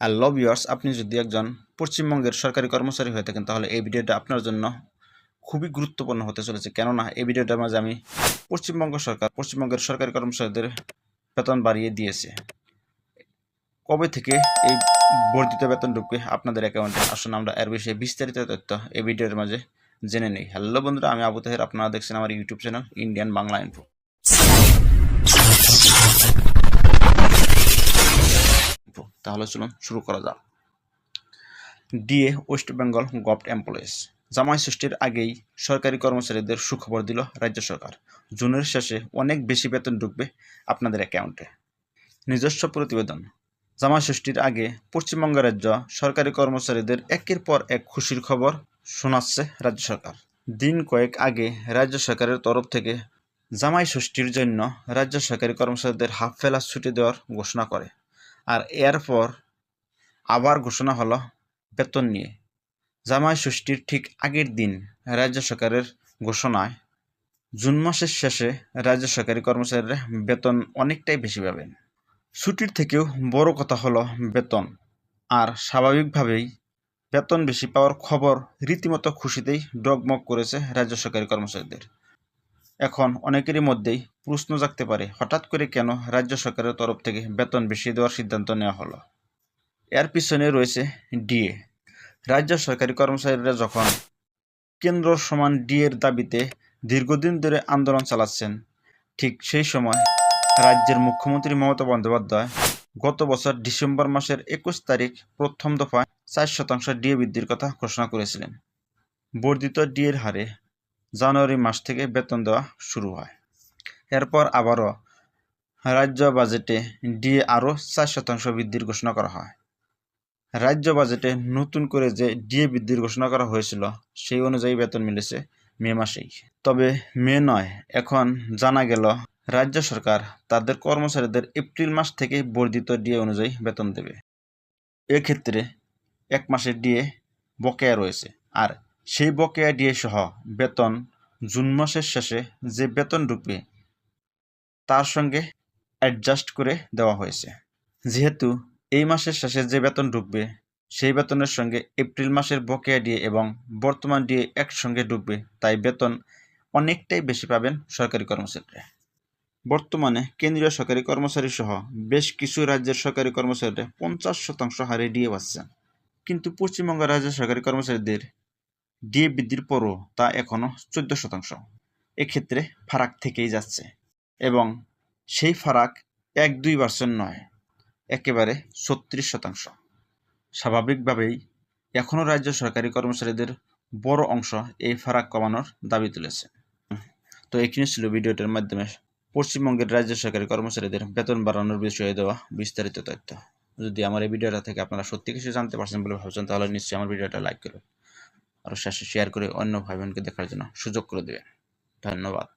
Hello viewers আপনি যদি একজন পশ্চিমবঙ্গের সরকারি কর্মচারী হয়ে থাকেন, তাহলে এই ভিডিওটা আপনার জন্য খুবই গুরুত্বপূর্ণ হতে চলেছে। কেননা, এই ভিডিওটার মাঝে আমি পশ্চিমবঙ্গ সরকার, পশ্চিমবঙ্গের সরকারি কর্মচারীদের বেতন বাড়িয়ে দিয়েছে। কবে থেকে এই বর্ধিত বেতন ঢুকবে আপনাদের অ্যাকাউন্টে? আসুন আমরা এর বিষয়ে বিস্তারিত তথ্য এই ভিডিওর মাঝে জেনে নেই। হ্যালো বন্ধুরা, আমি আবু তাহের, আপনারা দেখছেন আমার YouTube channel, Indian Bangla info তাহলে চলুন শুরু করা যাক। DA west Bengal govt employees. জামাই ষষ্ঠীর আগেই সরকারি কর্মচারীদের সুখবর দিল রাজ্য সরকার। জুনের শেষে অনেক বেশি বেতন ঢুকবে আপনাদের অ্যাকাউন্টে। নিজস্ব প্রতিবেদন। জামাই ষষ্ঠীর আগে পশ্চিমবঙ্গ রাজ্য সরকারি কর্মচারীদের একের পর এক খুশির খবর শোনাচ্ছে রাজ্য সরকার। দিন কয়েক আগে রাজ্য সরকারের তরফ থেকে জামাই ষষ্ঠীর জন্য রাজ্য সরকারি কর্মচারীদের হাফ ফেলা ছুটি দেওয়ার ঘোষণা করে। আর এরপর আবার ঘোষণা হলো বেতন নিয়ে। জামাই ষষ্ঠীর ঠিক আগের দিন রাজ্য সরকারের ঘোষণায় জুন মাসের শেষে রাজ্য সরকারি কর্মচারীরা বেতন অনেকটাই বেশি পাবেন। ছুটির থেকেও বড় কথা হলো বেতন। আর স্বাভাবিকভাবেই বেতন বেশি পাওয়ার খবর রীতিমতো খুশিতেই ডগমগ করেছে রাজ্য সরকারি কর্মচারীদের। এখন অনেকেরই মধ্যেই প্রশ্ন জাগতে পারে, হঠাৎ করে কেন রাজ্য সরকারের তরফ থেকে বেতন বেশি দেওয়ার সিদ্ধান্ত নেওয়া হলো? এর পিছনে রয়েছে ডিএ। রাজ্য সরকারি কর্মচারীরা যখন কেন্দ্র সমান ডিএর দাবিতে দীর্ঘদিন ধরে আন্দোলন চালাচ্ছেন, ঠিক সেই সময় রাজ্যের মুখ্যমন্ত্রী মমতা বন্দ্যোপাধ্যায় গত বছর ডিসেম্বর মাসের একুশ তারিখ প্রথম দফায় চার শতাংশ ডিএ বৃদ্ধির কথা ঘোষণা করেছিলেন। বর্ধিত ডিএর হারে জানুয়ারি মাস থেকে বেতন দেওয়া শুরু হয়। এরপর আবারও রাজ্য বাজেটে ডিএ আরও চার শতাংশ বৃদ্ধির ঘোষণা করা হয়। রাজ্য বাজেটে নতুন করে যে ডিএ বৃদ্ধির ঘোষণা করা হয়েছিল, সেই অনুযায়ী বেতন মিলেছে মে মাসেই। তবে মে নয়, এখন জানা গেল, রাজ্য সরকার তাদের কর্মচারীদের এপ্রিল মাস থেকে বর্ধিত ডিএ অনুযায়ী বেতন দেবে। এক্ষেত্রে এক মাসের ডিএ বকেয়া রয়েছে, আর সেই বকেয়া ডিএ সহ বেতন জুন মাসের শেষে যে বেতন ঢুকবে, তার সঙ্গে অ্যাডজাস্ট করে দেওয়া হয়েছে। যেহেতু এই মাসের শেষে যে বেতন ঢুকবে, সেই বেতনের সঙ্গে এপ্রিল মাসের বকেয়া ডিএ এবং বর্তমান ডিএ একসঙ্গে ঢুকবে, তাই বেতন অনেকটাই বেশি পাবেন সরকারি কর্মচারীরা। বর্তমানে কেন্দ্রীয় সরকারি কর্মচারী সহ বেশ কিছু রাজ্যের সরকারি কর্মচারীরা পঞ্চাশ শতাংশ হারে ডিএ পাচ্ছেন কিন্তু পশ্চিমবঙ্গ রাজ্যের সরকারি কর্মচারীদের ডিএ বৃদ্ধির পরও তা এখনও চোদ্দ শতাংশ। এক্ষেত্রে ফারাক থেকেই যাচ্ছে এবং সেই ফারাক এক দুই পার্সেন্ট নয়, একেবারে ছত্রিশ শতাংশ। স্বাভাবিকভাবেই এখনও রাজ্য সরকারি কর্মচারীদের বড় অংশ এই ফারাক কমানোর দাবি তুলেছে। তো এখানে ছিল ভিডিওটির মাধ্যমে পশ্চিমবঙ্গের রাজ্য সরকারি কর্মচারীদের বেতন বাড়ানোর বিষয়ে দেওয়া বিস্তারিত তথ্য। যদি আমার এই ভিডিওটা থেকে আপনারা সত্যি কিছু জানতে পারছেন বলে ভাবছেন, তাহলে নিশ্চয়ই আমার ভিডিওটা লাইক করুন অবশ্যই শেয়ার করে অন্য ভাই বোনকে দেখার জন্য সুযোগ করে দেবেন ধন্যবাদ।